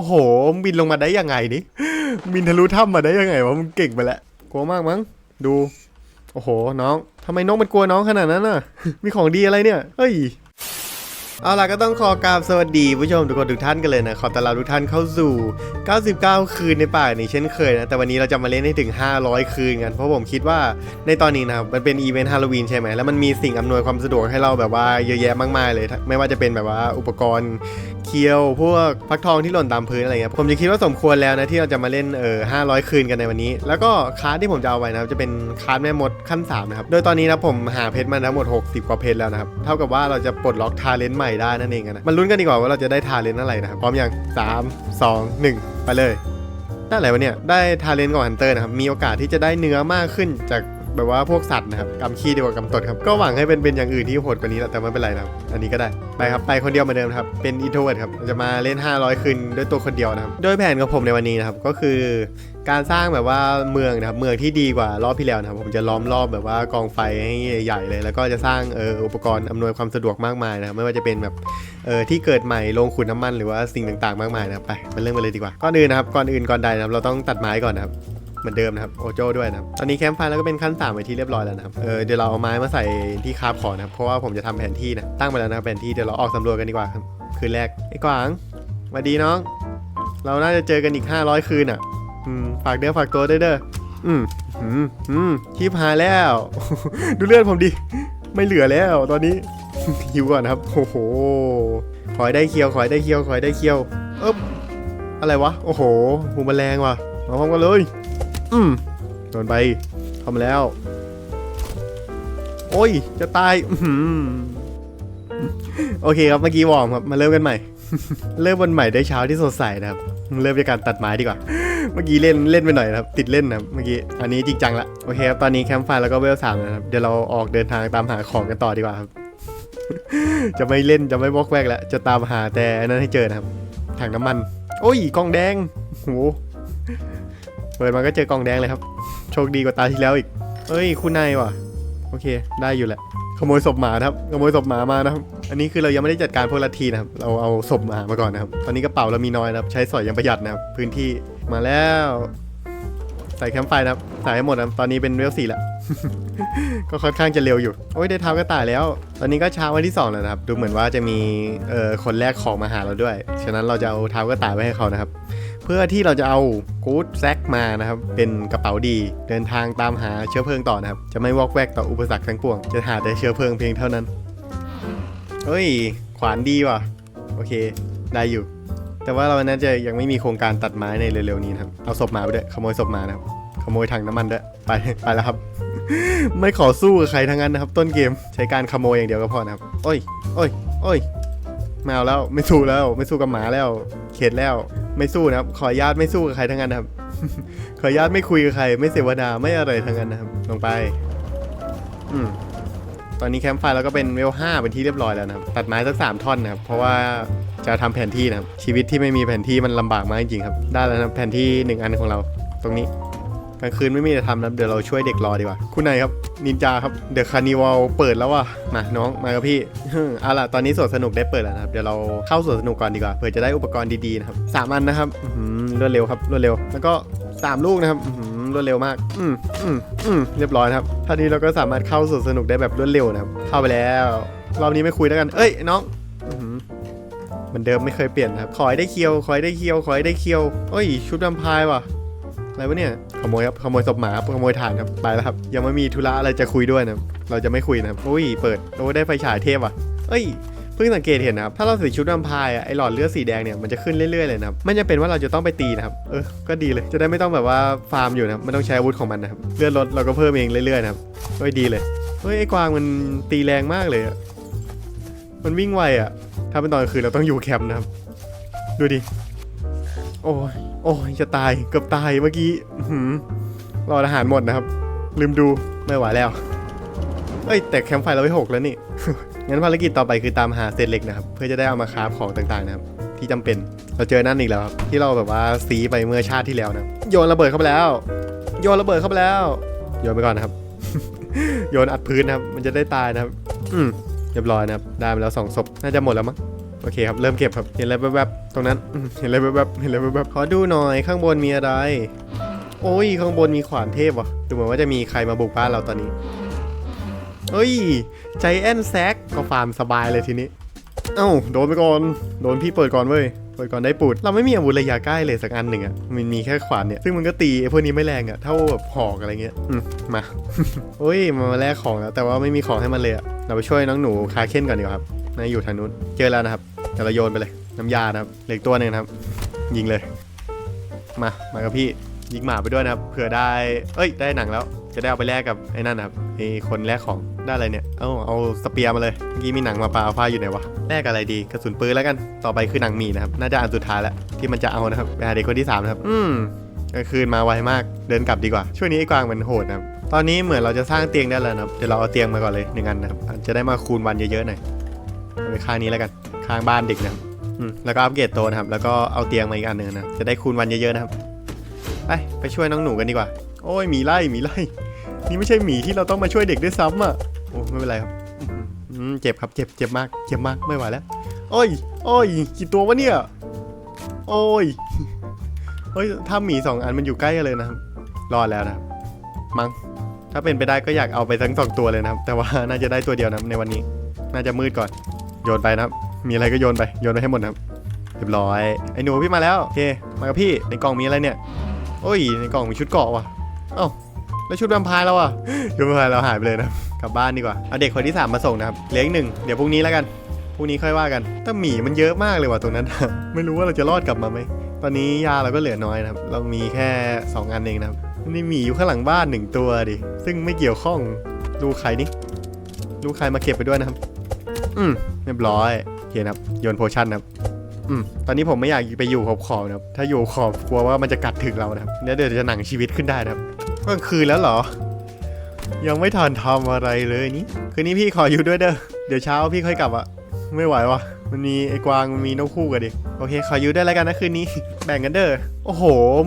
โอ้โหบินลงมาได้ยังไงนี่บินทะลุถ้ำมาได้ยังไงวะมึงเก่งไปแล้วกลัวมากมั้งดูโอ้โหน้องทำไมนกมันกลัวน้องขนาดนั้นน่ะ มีของดีอะไรเนี่ยเฮ้ยเอาล่ะก็ต้องขอกราบสวัสดีผู้ชมทุกคนทุกท่านกันเลยนะ ขอต้อนรับทุกท่านเข้าสู่ 99 คืนในป่านี่เช่นเคยนะ แต่วันนี้เราจะมาเล่นให้ถึง 500 คืนกัน เพราะผมคิดว่าในตอนนี้นะครับ มันเป็นอีเวนต์ฮาโลวีนใช่ไหม แล้วมันมีสิ่งอำนวยความสะดวกให้เราแบบว่าเยอะแยะมากมายเลย ไม่ว่าจะเป็นแบบว่าอุปกรณ์ เคียว พวกฟักทองที่หล่นตามพื้นอะไรเงี้ยผมจะคิดว่าสมควรแล้วนะที่เราจะมาเล่นเออ500คืนกันในวันนี้ แล้วก็คาร์ดที่ผมจะเอาไว้นะครับจะเป็นคาร์ดแม่มดขั้น3นะครับโดยตอนนี้นะผมหาเพชรมาทั้งหมด 60 กว่าเพชรแล้วนะครับเท่ากับว่าเราจะปลดล็อกทาเลนต์ใหม่ได้นั่นเองนะมันลุ้นกันดีกว่าว่าเราจะได้ทาเลนต์อะไรนะครับพร้อมอยัง3 2 1 ไปเลยได้อะไรวะเนี่ยได้ทาเลนต์กับฮันเตอร์นะครับมีโอกาสที่จะได้เนื้อมากขึ้นจาก แบบว่าพวกสัตว์นะครับกำขี้ดีกว่ากำตดครับก็หวังให้เป็นเป็นอย่างอื่นที่โหดกว่านี้แหละแต่ไม่เป็นไรนะครับอันนี้ก็ได้ไปครับไปคนเดียวเหมาเดิมครับเป็นอีโทเวิร์ดครับจะมาเล่น 500 คืนด้วยตัวคนเดียวนะครับโดยแผนของผมในวันนี้นะครับก็คือการสร้างแบบว่าเมืองนะครับเมืองที่ดีกว่ารอบที่แล้วนะครับผมจะล้อมรอบแบบว่ากองไฟให้ใหญ่เลย แล้วก็จะสร้างเอออุปกรณ์อำนวยความสะดวกมากมายนะครับไม่ว่าจะเป็นแบบเออที่เกิดใหม่โรงขุดน้ำมันหรือว่าสิ่งต่างๆ มากมายนะครับไปมาเริ่มกันเลยดีกว่าก่อนอื่นนะครับก่อนอื่นก่อนใดนะครับเราต้องตัดไม้ก่อนนะครับ เหมือนเดิมนะครับโอโจ้ด้วยนะครับตอนนี้แคมป์ไฟแล้วก็เป็นขั้นสามไปที่เรียบร้อยแล้วนะครับเออเดี๋ยวเราเอาไม้มาใส่ที่คาบขอนะครับเพราะว่าผมจะทำแผนที่นะตั้งไปแล้วนะแผนที่เดี๋ยวเราออกสำรวจกันดีกว่าครับคืนแรกไอ้กวางสวัสดีน้อง เราน่าจะเจอกันอีก 500 คืนอะอืมฝากเด้อฝากตัวเด้วยเด้ออืมอืมอืมชีพหายแล้ว ดูเลือดผมดิ ไม่เหลือแล้วตอนนี้หิวก่อนครับ โอ้โห ขอให้ได้เคียว ขอให้ได้เคียว ขอให้ได้เคียว เอ๊บอะไรวะ โอ้โหหูแมลงว่ะ มาพร้อมกันเลย อืมโดนไปเข้ามาแล้ว โอ้ย จะตายอื้อหือโอเคครับ เมื่อกี้วอร์มครับ มาเริ่มกันใหม่ เริ่มวันใหม่ได้เช้าที่สดใสนะครับ เริ่มจากการตัดไม้ดีกว่า เมื่อกี้เล่นเล่นไปหน่อยนะครับ ติดเล่นนะครับ เมื่อกี้ อันนี้จริงจังละ โอเคครับ ตอนนี้แคมป์ไฟแล้วก็เวลสามนะครับ เดี๋ยวเราออกเดินทางตามหาของกันต่อดีกว่าครับ จะไม่เล่น จะไม่วอกแวกแล้ว จะตามหาแต่อันนั้นให้เจอนะครับ ถังน้ำมัน โอ้ย กล่องแดงโห เปิดมาก็เจอกล่องแดงเลยครับ โชคดีกว่าตาที่แล้วอีกเอ้ยคุณนายว่ะ โอเค ได้อยู่แหละ ขโมยศพหมานะครับ ขโมยศพหมามานะครับ อันนี้คือเรายังไม่ได้จัดการพวกลัทธินะครับ เราเอาศพหมามาก่อนนะครับ ตอนนี้กระเป๋าเรามีน้อยนะครับ ใช้สอยอยังประหยัดนะครับ พื้นที่มาแล้ว ใส่แคมป์ไฟนะครับ ใส่ให้หมดนะครับ ตอนนี้เป็นเวลสี่ล้วก็ค่อนข้างจะเร็วอยู่ โอ้ยได้เท้ากระต่ายแล้ว ตอนนี้ก็เช้าวันที่2แล้วนะครับ ดูเหมือนว่าจะมีเอ่อคนแรกของมาหาเราด้วย ฉะนั้นเราจะเอาเท้ากระต่ายไว้ให้เขานะครับ พื่อที่เราจะเอากู๊ดแซกมานะครับ เป็นกระเป๋าดีเดินทางตามหาเชื้อเพลิงต่อนะครับ จะไม่วอกแวกต่ออุปสรรคทั้งปวง จะหาแต่เชื้อเพลิงเพียงเท่านั้นเฮ้ย ขวานดีว่ะ โอเค ได้อยู่ แต่ว่าเราน่าจะยังไม่มีโครงการตัดไม้ในเร็วๆนี้นะครับ เอาศพมาไปด้วยขโมยศพมานะครับ ขโมยถังน้ำมันด้วย ไปไปแล้วครับ ไม่ขอสู้กับใครทั้งนั้นนะครับ ต้นเกมใช้การขโมยอย่างเดียวก็พอนะครับ โอ้ยโอ้ยโอ้ย ไม่เอาแล้วไม่สู้แล้วไม่สู้กับหมาแล้ว เข็ดแล้วไม่สู้นะครับ ขอญาตไม่สู้กับใครทั้งนั้นนะครับ ขอญาตไม่คุยกับใคร ไม่เสวนาไม่อะไรทั้งนั้นนะครับ ลงไป อืมตอนนี้แคมป์ไฟเราก็เป็นเวลห้าเป็นที่เรียบร้อยแล้วนะครับ ตัดไม้สักสามท่อนนะครับ เพราะว่าจะทำแผนที่นะครับ ชีวิตที่ไม่มีแผนที่มันลำบากมากจริงๆครับ ได้แล้วนะแผนที่หนึ่งอันของเรา ตรงนี้ กลางคืนไม่มีอะไรทำนะเดี๋ยวเราช่วยเด็กรอดีกว่า คุณนายครับนินจาครับเดอะคานิวัลเปิดแล้วว่ะมาน้องมากับพี่เอาล่ะตอนนี้สวนสนุกได้เปิดแล้วนะครับเดี๋ยวเราเข้าสวนสนุกก่อนดีกว่าเผื่อจะได้อุปกรณ์ดีๆนะครับสามอันนะครับหือรวดเร็วครับรวดเร็ว แล้วก็สามลูกนะครับหือรวดเร็วมาก อืมอืมอืมเรียบร้อยครับท่านี้เราก็สามารถเข้าสวนสนุกได้แบบรวดเร็วนะครับ เข้าไปแล้วรอบนี้ไม่คุยแล้วกัน เอ้ยน้องเหมือนเดิมไม่เคยเปลี่ยนนะครับ ขอให้ได้เคียว ขอให้ได้เคียว ขอให้ได้เคียวเอ้ย ชุดแวมไพร์ว่ะ อะไรวะเนี่ยขโมยครับขโมยศพหมาครับขโมยถ่านครับไปแล้วครับ ยังไม่มีธุระอะไรจะคุยด้วยนะครับเราจะไม่คุยนะครับอุ้ยเปิดโอ้ได้ไฟฉายเทพอะเอ้ยเพิ่งสังเกตเห็นนะครับ ถ้าเราใส่ชุดแวมไพร์อะไอหลอดเลือดสีแดงเนี่ย มันจะขึ้นเรื่อยๆเลยนะครับ ไม่จำเป็นว่าเราจะต้องไปตีนะครับ เออ ก็ดีเลย จะได้ไม่ต้องแบบว่าฟาร์มอยู่นะครับไม่ต้องใช้อาวุธของมันนะครับ เลือดลดเราก็เพิ่มเองเรื่อยๆนะครับเฮ้ยดีเลย เฮ้ยไอกวางมันตีแรงมากเลยอะมันวิ่งไวอะถ้าเป็นตอนกลางคืนเราต้องอยู่แคมป์นะครับ ดูดิ โอ้ยโอ้ยจะตายเกือบตายเมื่อกี้หือรออาหารหมดนะครับ ลืมดูไม่ไหวแล้ว เอ้ย แต่แคมป์ไฟเราไว้หกแล้วนี่ งั้นภารกิจต่อไปคือตามหาเศษเหล็กนะครับ เพื่อจะได้เอามาคราฟของต่างๆนะครับ ที่จำเป็นเราเจอนั่นอีกแล้วครับ ที่เราแบบว่าซีไปเมื่อชาติที่แล้วนะโยนระเบิดเข้าไปแล้ว โยนระเบิดเข้าไปแล้ว โยนไปก่อนนะครับ โยนอัดพื้นนะครับ มันจะได้ตายนะครับ อืมเรียบร้อยนะครับ ได้มาแล้วสองศพน่าจะหมดแล้วมั้ง โอเคครับ เริ่มเก็บครับ เห็นอะไรแวบๆ ตรงนั้น เห็นอะไรแวบๆ เห็นอะไรแวบๆ ขอดูหน่อย ข้างบนมีอะไร โอ้ย ข้างบนมีขวานเทพว่ะดูเหมือนว่าจะมีใครมาบุกบ้านเราตอนนี้เฮ้ย ใจแอนแซกก็ฟาร์มสบายเลยทีนี้ เอ้า โดนไปก่อน โดนพี่เปิดก่อนเว้ย เปิดก่อนได้ปูด เราไม่มีอาวุธระยะใกล้เลยสักอันหนึ่งอะมันมีแค่ขวานเนี่ย ซึ่งมันก็ตีไอ้พวกนี้ไม่แรงอะเท่าแบบหอกอะไรเงี้ย อืม มาโอ้ย มาแลกของแล้ว แต่ว่าไม่มีของให้มันเลยอะเราไปช่วยน้องหนูคาเค้นก่อนดีกว่าครับ นายอยู่ทางนู้นเจอแล้วนะครับเดี๋ยวเราโยนไปเลยน้ำยานะครับเหลืออกตัวหนึ่งนะครับ ยิงเลย มามากับพี่ยิงหมาไปด้วยนะครับเผื่อได้ เอ้ย ได้หนังแล้ว จะได้เอาไปแลกกับไอ้นั่นนะครับไอ้คนแลกของได้อะไรเนี่ย เอาเอาสเปียร์มาเลยเมื่อกี้มีหนังมาปลาฟ้าอยู่ไหนวะแลกอะไรดีกระสุนปืนแล้วกันต่อไปคือหนังหมีนะครับน่าจะอันสุดท้ายแล้วที่มันจะเอานะครับไปหาเด็กคนที่สามนะครับอืมกลางคืนมาไวมากเดินกลับดีกว่า ช่วงนี้ไอ้กวางมันโหดนะครับตอนนี้เหมือนเราจะสร้างเตียงได้แล้วนะครับเดี๋ยวเราเอาเตียงมาก่อนเลยหนึ่งอันนะครับจะได้มาคูณวันเยอะๆหน่อย ไปข้างนี้แล้วกันข้างบ้านเด็กนะครับแล้วก็อัปเกรดโตนะครับ แล้วก็เอาเตียงมาอีกอันหนึ่งนะ จะได้คูณวันเยอะๆนะครับ ไปไปช่วยน้องหนูกันดีกว่า โอ้ยหมีไล่หมีไล่ นี่ไม่ใช่หมีที่เราต้องมาช่วยเด็กด้วยซ้ำอะ โอ้ไม่เป็นไรครับเจ็บครับเจ็บเจ็บมากเจ็บมากไม่ไหวแล้ว โอ้ย โอ้ยกี่ตัววะเนี่ย โอ้ยเฮ้ยถ้าหมีสองอันมันอยู่ใกล้กันเลยนะครับ รอดแล้วนะมั้งถ้าเป็นไปได้ก็อยากเอาไปทั้งสองตัวเลยนะครับ แต่ว่าน่าจะได้ตัวเดียวนะในวันนี้ น่าจะมืดก่อน โยนไปนะครับ มีอะไรก็โยนไป โยนไปให้หมดนะครับ เรียบร้อย ไอ้หนูพี่มาแล้ว โอเค มากับพี่ ในกล่องมีอะไรเนี่ย โอ้ย ในกล่องมีชุดเกาะว่ะ เอ้า แล้วชุดแวมไพร์เราอะ ชุดแวมไพร์เราหายไปเลยนะครับกลับบ้านดีกว่า เอาเด็กคนที่สามมาส่งนะครับ เหลืออีกหนึ่ง เดี๋ยวพรุ่งนี้แล้วกัน พรุ่งนี้ค่อยว่ากัน แต่หมีมันเยอะมากเลยว่ะตรงนั้น ไม่รู้ว่าเราจะรอดกลับมาไหม ตอนนี้ยาเราก็เหลือน้อยนะครับ เรามีแค่ 2 อันเองนะครับนี่หมีอยู่ข้างหลังบ้านหนึ่งตัวดิ ซึ่งไม่เกี่ยวข้องดูใครนี่ดูใครมาเก็บไปด้วยนะครับ อืมเรียบร้อยโอเคนะครับโยนโพชั่นนะครับอืมตอนนี้ผมไม่อยากไปอยู่ขอบขอบนะครับ ถ้าอยู่ขอบกลัวว่ามันจะกัดถึงเรานะครับเดี๋ยวเดี๋ยวจะหนังชีวิตขึ้นได้นะครับก็คืนแล้วเหรอ ยังไม่ทันทำอะไรเลยนี่คืนนี้พี่ขออยู่ด้วยเด้อเดี๋ยวเช้าพี่ค่อยกลับอะไม่ไหววะมันมีไอ้กวางมันมีนกคู่กันดิโอเคขออยู่ได้วยแล้วกันนะคืนนี้ แบ่งกันเด้อโอ้โห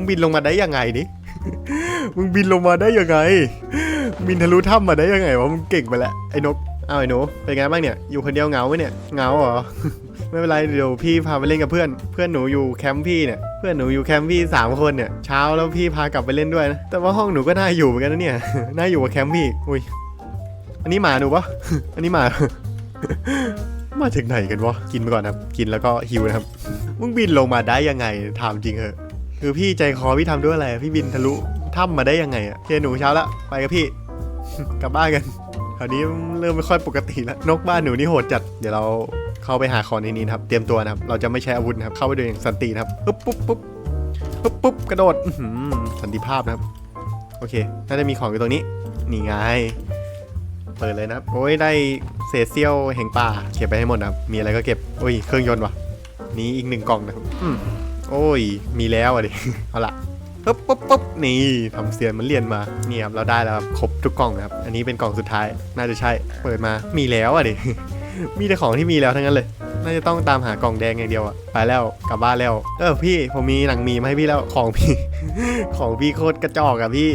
บินลงมาได้ยังไงนี่มึงบินลงมาได้ยังไงบินทะลุถ้ำมาได้ยังไงวะมึงเก่งไปแล้วไอ้นก เอาไอ้หนูเป็นไงบ้างเนี่ยอยู่คนเดียวเหงาไหมเนี่ยเหงาเหรอ ไม่เป็นไรเดี๋ยวพี่พาไปเล่นกับเพื่อน เพื่อนหนูอยู่แคมป์พี่เนี่ยเพื่อนหนูอยู่แคมป์พี่สามคนเนี่ยเช้าแล้วพี่พากลับไปเล่นด้วยนะแต่ว่าห้องหนูก็น่าอยู่เหมือนกันนะเนี่ยน่าอยู่กับแคมป์พี่อุ้ยอันนี้หมาหนูปะอันนี้หมามาจากไหนกันวะกินไปก่อนนะครับกินแล้วก็หิวนะครับมึงบินลงมาได้ยังไงถามจริงเหอะคือพี่ใจคอพี่ทำด้วยอะไรพี่บินทะลุถ้ำมาได้ยังไงอะเคหนูเช้าละไปกับพี่ กลับบ้านกันาวนี้เริ่มไม่ค่อยปกติแล้ว นกบ้านหนูนี่โหดจัด เดี๋ยวเราเข้าไปหาของในนี้นะครับ เตรียมตัวนะครับ เราจะไม่ใช้อาวุธนะครับ เข้าไปโดยอย่างสันตินะครับปุ๊บปุ๊บปุ๊บปุ๊บปุ๊บกระโดดสันติภาพนะครับ โอเค น่าจะมีของอยู่ตรงนี้ นี่ไง เปิดเลยนะครับ โอ้ย ได้เศษเสี้ยวแห่งป่า เก็บไปให้หมดนะครับ มีอะไรก็เก็บ โอ้ย เครื่องยนต์ว่ะ นี่อีกหนึ่งกล่องนะครับโอ้ย มีแล้วอะดิ เอาละ ปุ๊บปุ๊บปุ๊บนี่ทำเสียนมันเรียนมาเนี่ครับเราได้แล้วครับครบทุกกล่องนะครับ อันนี้เป็นกล่องสุดท้ายน่าจะใช่เปิดมามีแล้วอะดิมีแต่ของที่มีแล้วทั้งนั้นเลย น่าจะต้องตามหากล่องแดงอย่างเดียวอะไปแล้วกลับบ้านแล้ว เออพี่ผมมีหนังมีมาให้พี่แล้วของพี่ ของพี่โคตรกระจอกอะพี่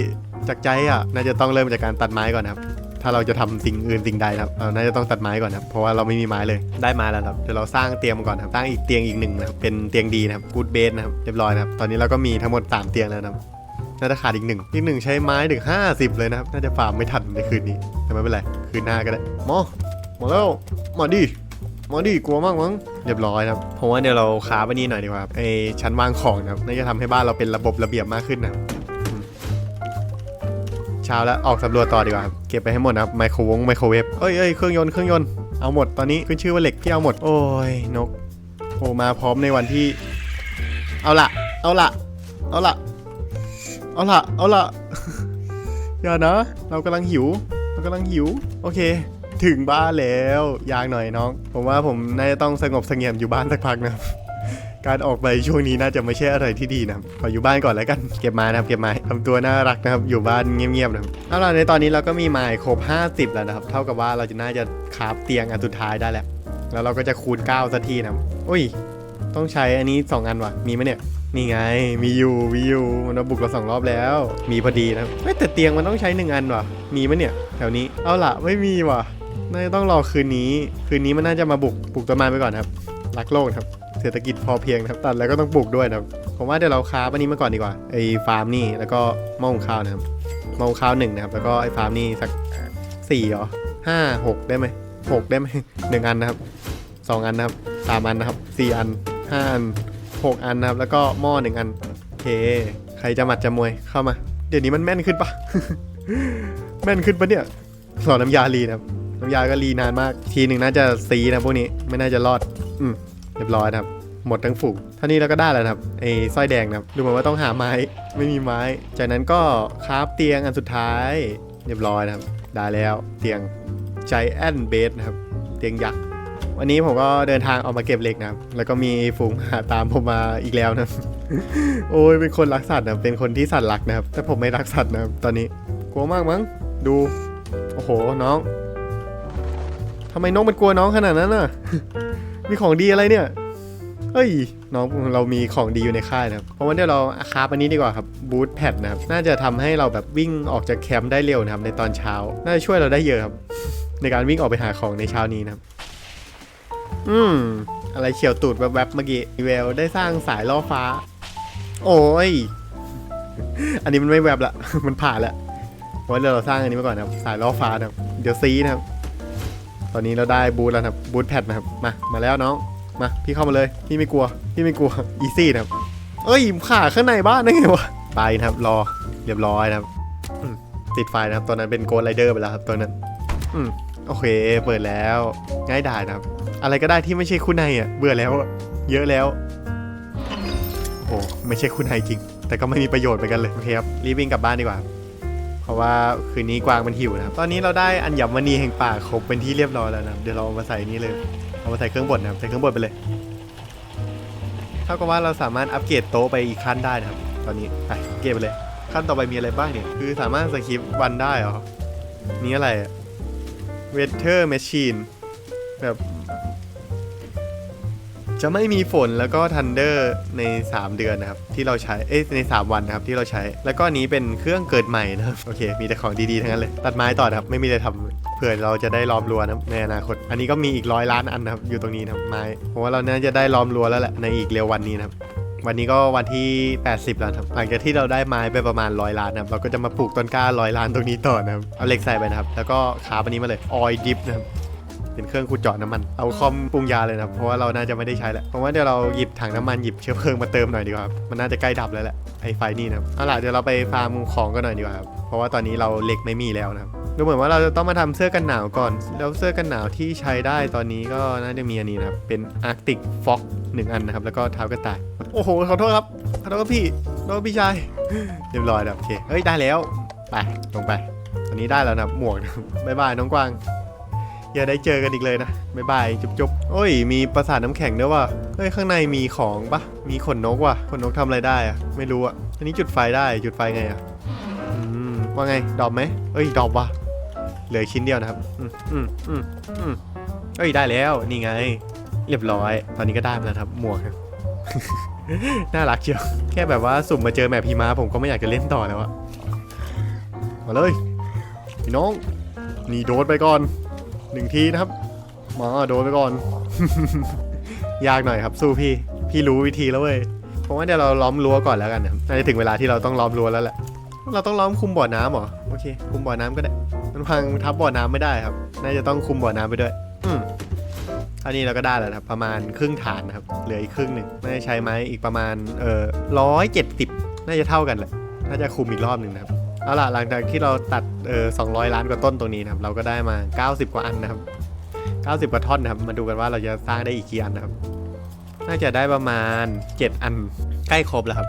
จากใจอะน่าจะต้องเริ่มจากการตัดไม้ก่อนครับ ถ้าเราจะทำสิ่งอื่นสิ่งใดนะครับเราน่าจะต้องตัดไม้ก่อนนะครับเพราะว่าเราไม่มีไม้เลยได้มาแล้วครับเดี๋ยวเราสร้างเตียงมาก่อนครับสร้างอีกเตียงอีกหนึ่งนะครับเป็นเตียงดีนะครับกูดเบสนะครับเรียบร้อยนะครับตอนนี้เราก็มีทั้งหมด 3 เตียงแล้วนะครับน่าจะขาดอีกหนึ่งอีกหนึ่งใช้ไม้ถึง 50 เลยนะครับ น่าจะฟาร์มไม่ทันในคืนนี้ แต่ไม่เป็นไร คืนหน้าก็ได้ หมอ หมอแล้วมาดิมาดิกลัวมากมั้ง เรียบร้อยนะครับผมว่าเดี๋ยวเราค้าไปนี่หน่อยดีกว่าครับไอชั้นวางของนะครับ น่าจะทำให้บ้านเราเป็นระบบระเบียบมากขึ้นนะอืม เช้าแล้วออกสำรวจต่อดีกว่าครับเก็บไปให้หมดนะครับไมโครวงไมโครเวฟเอ้ยเอ้ยเครื่องยนต์เครื่องยนต์เอาหมดตอนนี้ขึ้นชื่อว่าเหล็กที่เอาหมด โอ้ยนกโอมาพร้อมในวันที่ เอาละเอาละเอาละเอาละเอาละอย่านะ เรากำลังหิว เรากำลังหิว โอเค ถึงบ้านแล้วยากหน่อยน้อง ผมว่าผมน่าจะต้องสงบเสงี่ยมอยู่บ้านสักพักนะ การออกไปช่วงนี้น่าจะไม่ใช่อะไรที่ดีนะครับขออยู่บ้านก่อนแล้วกันเก็บม้นะครับเก็บไม้ทำตัวน่ารักนะครับอยู่บ้านเงียบๆนะครับเอาล่ะในตอนนี้เราก็มีไม้ครบ 50 แล้วนะครับ เท่ากับว่าเราจะน่าจะคาฟเตียงอันสุดท้ายได้แล้วแล้วเราก็จะคูณ9สักทีนะครับอุ้ย ต้องใช้อันนี้ 2 อันวะมีไหมเนี่ยนี่ไงมีอยู่มีอยู่มันมาบุกเราสองรอบแล้ว มีพอดีนะแต่เตียงมันต้องใช้หนึ่งอันว่ะ มีไหมเนี่ย แถวนี้เอาล่ะไม่มีว่ะน่าจะต้องรอคืนนี้ คืนนี้มันน่าจะมาบุกปลุกต้นไม้ไปก่อนครับ รักโลกครับ เศรษฐกิจพอเพียงนะครับตัดแล้วก็ต้องปลูกด้วยนะครับผมว่าเดี๋ยวเราค้าปอันนี้มาก่อนดีกว่าไอ้ฟาร์มนี่แล้วก็หม้อหุงข้าวนะครับหม้อหุงข้าวหนึ่งนะครับแล้วก็ไอ้ฟาร์มนี่สักสี่หรอห้าหกได้ไหมหกได้ไหมหนึ่งอันนะครับสองอันนะครับสามอันนะครับสี่อันห้าอันหกอันนะครับแล้วก็หม้อหนึ่งอันโอเคใครจะหมัดจะมวยเข้ามา เดี๋ยวนี้มันแม่นขึ้นปะแม่นขึ้นปะเนี่ยสอนน้ำยาลีนะครับน้ำยาก็รีนานมาก ทีหนึ่งน่าจะซีนะพวกนี้ไม่น่าจะรอด อืม เรียบร้อยนะครับ หมดทั้งฝูงท่านี้เราก็ได้แล้วครับไอ้สร้อยแดงนะครับดูเหมือนว่าต้องหาไม้ไม่มีไม้ จากนั้นก็คราฟเตียงอันสุดท้าย เรียบร้อยนะครับ ได้แล้วเตียง Giant Bed นะครับ เตียงยักษ์วันนี้ผมก็เดินทางออกมาเก็บเหล็กนะครับ แล้วก็มีฝูงหาตามผมมาอีกแล้วนะ โอ้ยเป็นคนรักสัตว์นะเป็นคนที่สัตว์รักนะครับ แต่ผมไม่รักสัตว์นะครับตอนนี้กลัวมากมั้ง ดู โอ้โหน้องทำไมน้องมันกลัวน้องขนาดนั้นน่ะ มีของดีอะไรเนี่ย เฮ้ยน้องเรามีของดีอยู่ในค่ายนะครับ เพราะว่าเดี๋ยวเราคราฟอันนี้ดีกว่าครับบูทแพดนะครับ น่าจะทำให้เราแบบวิ่งออกจากแคมป์ได้เร็วนะครับในตอนเช้า น่าจะช่วยเราได้เยอะครับ ในการวิ่งออกไปหาของในเช้านี้นะครับ อืม อะไรเฉียวตูดแวบๆเมื่อกี้เวลได้สร้างสายล่อฟ้า โอ้ย อันนี้มันไม่แวบละ มันผ่านละเพราะว่าเดี๋ยวเราสร้างอันนี้มาก่อนนะครับ สายล่อฟ้านะครับ เดี๋ยวซีนะครับ ตอนนี้เราได้บูทแล้วนะครับบูทแพดนะครับมามาแล้วน้องมาพี่เข้ามาเลยพี่ไม่กลัวพี่ไม่กลัวอีซี่นะครับเอ้ยขาข้างในบ้านได้ไงวะไปนะครับรอเรียบร้อยนะครับติดไฟนะครับตอนนั้นเป็นโกลไรเดอร์ไปแล้วครับตัวนั้นอืมโอเค เปิดแล้ว ง่ายดายนะครับ อะไรก็ได้ที่ไม่ใช่คุณในอะเบื่อแล้ว เยอะแล้วโอ้โหไม่ใช่คุณในจริง แต่ก็ไม่มีประโยชน์เหมือนกันเลยโอเคครับรีบวิ่งกลับบ้านดีกว่า ราะว่าคืนนี้กวางมันหิวนะครับ ตอนนี้เราได้อัญมณีแห่งป่าครบเป็นที่เรียบร้อยแล้วนะเดี๋ยวเราเอามาใส่นี่เลย เอามาใส่เครื่องบดนะครับใส่เครื่องบดไปเลย เท่ากับว่าเราสามารถอัปเกรดโต๊ะไปอีกขั้นได้นะครับ ตอนนี้ไปเกรดไปเลย ขั้นต่อไปมีอะไรบ้างเนี่ย คือสามารถสคริปต์วันได้เหรอ นี่อะไรอะเวทเทอร์แมชชีนแบบ จะไม่มีฝนแล้วก็ทันเดอร์ใน 3 เดือนนะครับที่เราใช้เอ้ยใน 3 วันนะครับที่เราใช้ แล้วก็นี้เป็นเครื่องเกิดใหม่นะครับโอเค มีแต่ของดีๆทั้งนั้นเลย ตัดไม้ต่อครับไม่มีอะไรทำเผื่อเราจะได้ล้อมรั้วนะในอนาคต อันนี้ก็มีอีกร้อยล้านอันนะครับอยู่ตรงนี้นะครับไม้เพราะว่าเราน่าจะได้ล้อมรั้วแล้วแหละในอีกเร็ววันนี้นะครับวันนี้ก็วันที่ 80 แล้วครับ หลังจากที่เราได้ไม้ไปประมาณร้อยล้านนะครับเราก็จะมาปลูกต้นกล้าร้อยล้านตรงนี้ต่อนะครับ เอาเหล็กใส่ไปนะครับ แล้วก็ขาอันนี้มาเลย ออยดิฟนะครับ เป็นเครื่องขุดเจาะน้ำมัน เอาคอมปรุงยาเลยนะเพราะว่าเราน่าจะไม่ได้ใช้แล้วเพราะว่าเดี๋ยวเราหยิบถังน้ำมันหยิบเชื้อเพลิงมาเติมหน่อยดีกว่าครับมันน่าจะใกล้ดับแล้วแหละไอ้ไฟนี่นะเอาล่ะเดี๋ยวเราไปฟาร์มของกันหน่อยดีกว่าครับเพราะว่าตอนนี้เราเหล็กไม่มีแล้วนะครับดูเหมือนว่าเราจะต้องมาทำเสื้อกันหนาวก่อน แล้วเสื้อกันหนาวที่ใช้ได้ตอนนี้ก็น่าจะมีอันนี้นะครับเป็น Arctic Fox หนึ่งอันนะครับ แล้วก็เท้ากระต่าย โอ้โห ขอโทษครับ ขอโทษพี่ขอโทษพี่ชาย เรียบร้อยแล้วโอเค เฮ้ย ได้แล้ว ไป ลงไป ตอนนี้ได้แล้วนะหมวกนะบ๊ายบาย น้องกวาง อย่าได้เจอกันอีกเลยนะบ๊ายบายจุ๊บจุ๊บโอ้ย มีปราสาทน้ำแข็งด้วยว่ะเฮ้ยข้างในมีของปะมีขนนกว่ะขนนกทำอะไรได้อะไม่รู้อะอันนี้จุดไฟได้จุดไฟไงอะอืมว่าไงดอบไหมเอ้ยดอบว่ะเหลือชิ้นเดียวนะครับอืมอืมอืมอืมเอ้ยได้แล้วนี่ไง เรียบร้อย ตอนนี้ก็ได้แล้วครับหมวกน่ารักเชียวแค่แบบว่าสุ่มมาเจอแมพพีมาผมก็ไม่อยากจะเล่นต่อแล้วอะมาเลย พี่น้อง นี่โดนไปก่อน นึ่งทีนะครับหมาโดนไปก่อน ยากหน่อยครับ สู้พี่ พี่รู้วิธีแล้วเว้ยผมว่าเดี๋ยวเราล้อมรั้วก่อนแล้วกันนะครับน่าจะถึงเวลาที่เราต้องล้อมรั้วแล้วแหละ เราต้องล้อมคุมบ่อน้ำหรอ โอเค คุมบ่อน้ำก็ได้ มันพังทับบ่อน้ำไม่ได้ครับ น่าจะต้องคุมบ่อน้ำไปด้วย อืมอันนี้เราก็ได้แล้วครับ ประมาณครึ่งฐานนะครับ เหลืออีกครึ่งหนึ่งน่าจะใช้ไม้อีกประมาณ เอ่อร้อยเจ็ดสิบน่าจะเท่ากันแหละ น่าจะคุมอีกรอบหนึ่งนะครับ เอาล่ะหลังจากที่เราตัดเออ200ล้านกว่าต้นตรงนี้นะครับ เราก็ได้มา 90 กว่าอันนะครับ 90 กว่าท่อนนะครับ มาดูกันว่าเราจะสร้างได้อีกกี่อันนะครับ น่าจะได้ประมาณ 7 อันใกล้ครบแล้วครับ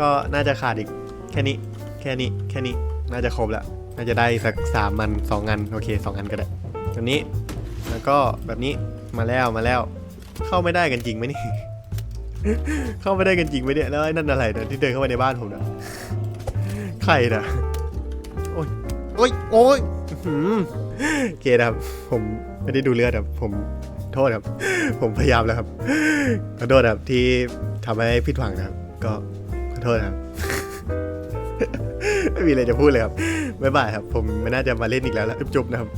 ก็น่าจะขาดอีกแค่นี้ แค่นี้ แค่นี้ น่าจะครบแล้ว น่าจะได้สัก3อัน2อัน โอเค2อันก็ได้แบบนี้ แล้วก็แบบนี้ มาแล้ว มาแล้ว เข้าไม่ได้กันจริงไหมนี่ เข้าไม่ได้กันจริงไหมเนี่ย แล้วไอ้นั่นอะไรนะที่เดินเข้ามาในบ้านผมเนะ ใครนะโอ้ยโอ้ยโอ้ยอื้อหือโอเคนะครับ ผมไม่ได้ดูเลือดครับ ผมโทษครับ ผมพยายามแล้วครับ ขอโทษครับที่ทำให้ผิดหวังนะครับ ก็ขอโทษครับ ไม่มีอะไรจะพูดเลยครับบ๊ายบายครับ ผมไม่น่าจะมาเล่นอีกแล้วละจุ๊บๆนะครับ